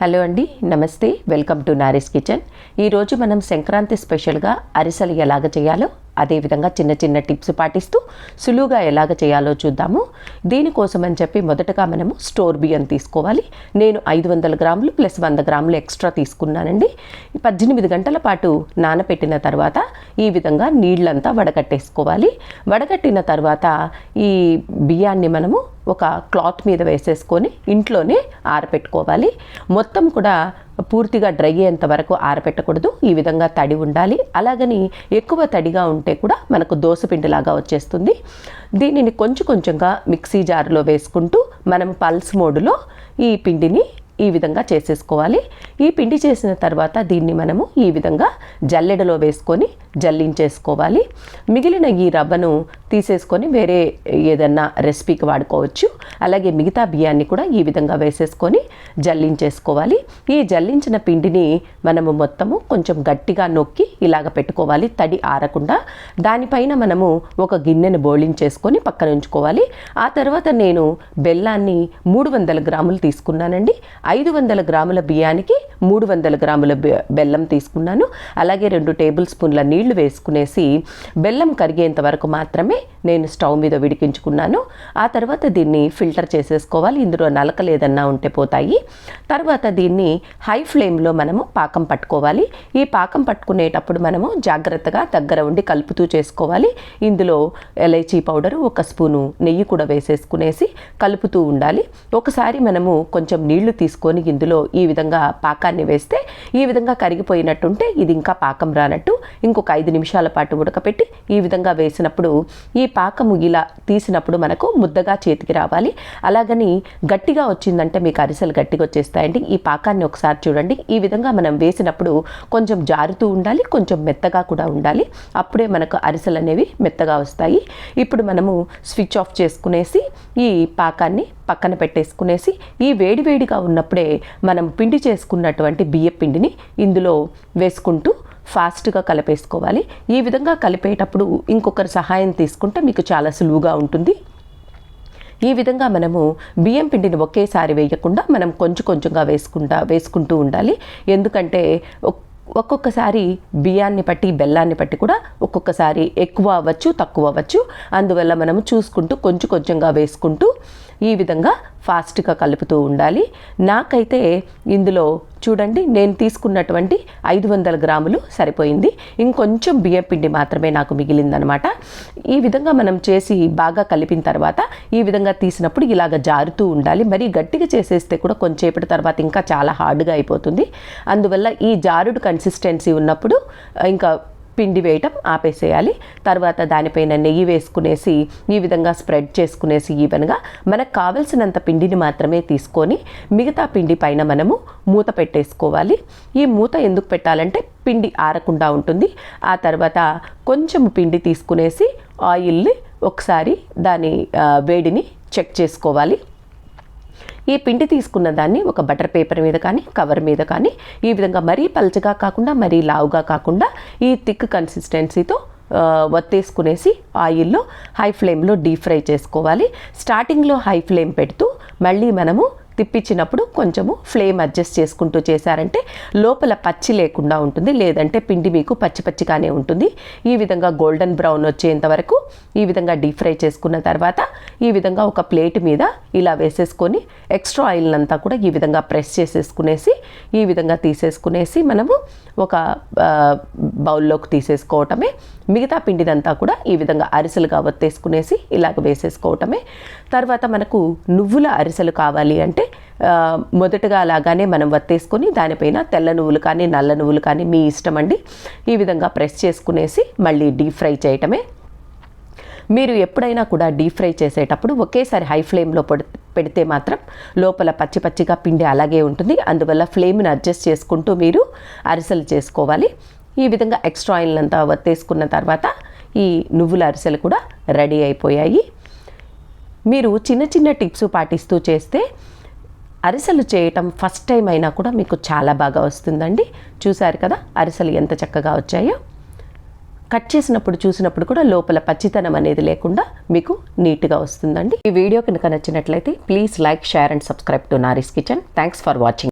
Hello అండి నమస్తే. Welcome to Nari's kitchen. ఈరోజు మనం సంక్రాంతి స్పెషల్గా అరిసెలు ఎలాగ చేయాలో అదేవిధంగా చిన్న చిన్న టిప్స్ పాటిస్తూ సులువుగా ఎలాగ చేయాలో చూద్దాము. దీనికోసం అని చెప్పి మొదటగా మనము స్టోర్ బియ్యం తీసుకోవాలి. నేను ఐదు వందల గ్రాములు ప్లస్ వంద గ్రాములు ఎక్స్ట్రా తీసుకున్నానండి. పద్దెనిమిది గంటల పాటు నానపెట్టిన తర్వాత ఈ విధంగా నీళ్ళంతా వడగట్టేసుకోవాలి. వడగట్టిన తర్వాత ఈ బియ్యాన్ని మనము ఒక క్లాత్ మీద వేసేసుకొని ఇంట్లోనే ఆరపెట్టుకోవాలి. మొత్తం కూడా పూర్తిగా డ్రై అయ్యేంత వరకు ఆరపెట్టకూడదు. ఈ విధంగా తడి ఉండాలి. అలాగని ఎక్కువ తడిగా ఉంటే కూడా మనకు దోసపిండిలాగా వచ్చేస్తుంది. దీనిని కొంచెం కొంచెంగా మిక్సీ జార్లో వేసుకుంటూ మనం పల్స్ మోడ్లో ఈ పిండిని ఈ విధంగా చేసేసుకోవాలి. ఈ పిండి చేసిన తర్వాత దీన్ని మనము ఈ విధంగా జల్లెడలో వేసుకొని జల్లించేసుకోవాలి. మిగిలిన ఈ రవ్వను తీసేసుకొని వేరే ఏదన్నా రెసిపీకి వాడుకోవచ్చు. అలాగే మిగతా బియ్యాన్ని కూడా ఈ విధంగా వేసేసుకొని జల్లించేసుకోవాలి. ఈ జల్లించిన పిండిని మనము మొత్తము కొంచెం గట్టిగా నొక్కి ఇలాగ పెట్టుకోవాలి. తడి ఆరకుండా దానిపైన మనము ఒక గిన్నెను బోళించేసుకొని పక్కన ఉంచుకోవాలి. ఆ తర్వాత నేను బెల్లాన్ని మూడు వందల గ్రాములు తీసుకున్నానండి. ఐదు వందల గ్రాముల బియ్యానికి మూడు వందల గ్రాముల బె- బెల్లం తీసుకున్నాను. అలాగే రెండు టేబుల్ స్పూన్ల నీళ్ళు వేసుకునేసి బెల్లం కరిగేంత వరకు మాత్రమే నేను స్టవ్ మీద విడికించుకున్నాను. ఆ తర్వాత దీన్ని ఫిల్టర్ చేసేసుకోవాలి. ఇందులో నలకలు ఏదన్నా ఉంటే పోతాయి. తర్వాత దీన్ని హై ఫ్లేమ్లో మనము పాకం పట్టుకోవాలి. ఈ పాకం పట్టుకునేటప్పుడు మనము జాగ్రత్తగా దగ్గర ఉండి కలుపుతూ చేసుకోవాలి. ఇందులో ఎలైచీ పౌడరు ఒక స్పూను నెయ్యి కూడా వేసేసుకునేసి కలుపుతూ ఉండాలి. ఒకసారి మనము కొంచెం నీళ్ళు తీసుకొని ఇందులో ఈ విధంగా పాకాన్ని వేస్తే ఈ విధంగా కరిగిపోయినట్టుంటే ఇది ఇంకా పాకం రానట్టు. ఇంకొక ఐదు నిమిషాల పాటు ఉడకపెట్టి ఈ విధంగా వేసినప్పుడు ఈ పాకము ఇలా తీసినప్పుడు మనకు ముద్దగా చేతికి రావాలి. అలాగని గట్టిగా వచ్చిందంటే మీకు అరిసెలు గట్టిగా వచ్చేస్తాయండి. ఈ పాకాన్ని ఒకసారి చూడండి. ఈ విధంగా మనం వేసినప్పుడు కొంచెం జారుతూ ఉండాలి కొంచెం మెత్తగా కూడా ఉండాలి. అప్పుడే మనకు అరిసెలు అనేవి మెత్తగా వస్తాయి. ఇప్పుడు మనము స్విచ్ ఆఫ్ చేసుకునేసి ఈ పాకాన్ని పక్కన పెట్టేసుకునేసి ఈ వేడివేడిగా ఉన్నప్పుడే మనం పిండి చేసుకున్నటువంటి బియ్య పిండిని ఇందులో వేసుకుంటూ ఫాస్ట్గా కలిపేసుకోవాలి. ఈ విధంగా కలిపేటప్పుడు ఇంకొకరి సహాయం తీసుకుంటే మీకు చాలా సులువుగా ఉంటుంది. ఈ విధంగా మనము బియ్యం పిండిని ఒకేసారి వేయకుండా మనం కొంచెం కొంచెంగా వేసుకుంటా వేసుకుంటూ ఉండాలి. ఎందుకంటే ఒక్కొక్కసారి బియ్యాన్ని బట్టి బెల్లాన్ని బట్టి కూడా ఒక్కొక్కసారి ఎక్కువ అవ్వచ్చు తక్కువ అవ్వచ్చు. అందువల్ల మనము చూసుకుంటూ కొంచెం కొంచెంగా వేసుకుంటూ ఈ విధంగా ఫాస్ట్గా కలుపుతూ ఉండాలి. నాకైతే ఇందులో చూడండి నేను తీసుకున్నటువంటి ఐదు వందల గ్రాములు సరిపోయింది. ఇంకొంచెం బియ్యం పిండి మాత్రమే నాకు మిగిలిందనమాట. ఈ విధంగా మనం చేసి బాగా కలిపిన తర్వాత ఈ విధంగా తీసినప్పుడు ఇలాగ జారుతూ ఉండాలి. మరి గట్టిగా చేసేస్తే కూడా కొంచెంసేపటి తర్వాత ఇంకా చాలా హార్డ్గా అయిపోతుంది. అందువల్ల ఈ జారుడు కన్సిస్టెన్సీ ఉన్నప్పుడు ఇంకా పిండి వేయటం ఆపేసేయాలి. తర్వాత దానిపైన నెయ్యి వేసుకునేసి ఈ విధంగా స్ప్రెడ్ చేసుకునేసి ఈవెన్గా మనకు కావలసినంత పిండిని మాత్రమే తీసుకొని మిగతా పిండి పైన మనము మూత పెట్టేసుకోవాలి. ఈ మూత ఎందుకు పెట్టాలంటే పిండి ఆరకుండా ఉంటుంది. ఆ తర్వాత కొంచెం పిండి తీసుకునేసి ఆయిల్ని ఒకసారి దాని వేడిని చెక్ చేసుకోవాలి. ఈ పిండి తీసుకున్న దాన్ని ఒక బటర్ పేపర్ మీద కానీ కవర్ మీద కానీ ఈ విధంగా మరీ పలచగా కాకుండా మరీ లావుగా కాకుండా ఈ థిక్ కన్సిస్టెన్సీతో వత్తేసుకునేసి ఆయిల్లో హై ఫ్లేమ్లో డీప్ ఫ్రై చేసుకోవాలి. స్టార్టింగ్లో హై ఫ్లేమ్ పెడుతూ మళ్ళీ మనము తిప్పించినప్పుడు కొంచెము ఫ్లేమ్ అడ్జస్ట్ చేసుకుంటూ చేశారంటే లోపల పచ్చి లేకుండా ఉంటుంది. లేదంటే పిండి మీకు పచ్చి పచ్చిగానే ఉంటుంది. ఈ విధంగా గోల్డెన్ బ్రౌన్ వచ్చేంత వరకు ఈ విధంగా డీప్ ఫ్రై చేసుకున్న తర్వాత ఈ విధంగా ఒక ప్లేట్ మీద ఇలా వేసేసుకొని ఎక్స్ట్రా ఆయిల్ అంతా కూడా ఈ విధంగా ప్రెస్ చేసేసుకునేసి ఈ విధంగా తీసేసుకునేసి మనము ఒక బౌల్లోకి తీసేసుకోవటమే. మిగతా పిండిదంతా కూడా ఈ విధంగా అరిసెలుగా వత్తేసుకునేసి ఇలాగ వేసేసుకోవటమే. తర్వాత మనకు నువ్వుల అరిసెలు కావాలి అంటే మొదటగా అలాగానే మనం వత్తేసుకొని దానిపైన తెల్ల నువ్వులు కానీ నల్ల నువ్వులు కానీ మీ ఇష్టం అండి ఈ విధంగా ప్రెస్ చేసుకునేసి మళ్ళీ డీప్ ఫ్రై చేయటమే. మీరు ఎప్పుడైనా కూడా డీప్ ఫ్రై చేసేటప్పుడు ఒకేసారి హై ఫ్లేమ్లో పొడి- పెడితే మాత్రం లోపల పచ్చి పచ్చిగా పిండి అలాగే ఉంటుంది. అందువల్ల ఫ్లేమ్ని అడ్జస్ట్ చేసుకుంటూ మీరు అరిసెలు చేసుకోవాలి. ఈ విధంగా ఎక్స్ట్రా ఆయిల్ అంతా వత్తేసుకున్న తర్వాత ఈ నువ్వుల అరిసెలు కూడా రెడీ అయిపోయాయి. మీరు చిన్న చిన్న టిప్స్ పాటిస్తూ చేస్తే అరిసెలు చేయటం ఫస్ట్ టైం అయినా కూడా మీకు చాలా బాగా వస్తుందండి. చూశారు కదా అరిసెలు ఎంత చక్కగా వచ్చాయో. కట్ చేసినప్పుడు చూసినప్పుడు కూడా లోపల పచ్చితనం అనేది లేకుండా మీకు నీట్గా వస్తుందండి. ఈ వీడియో కనుక నచ్చినట్లయితే please like share and subscribe to Nari's kitchen. Thanks for watching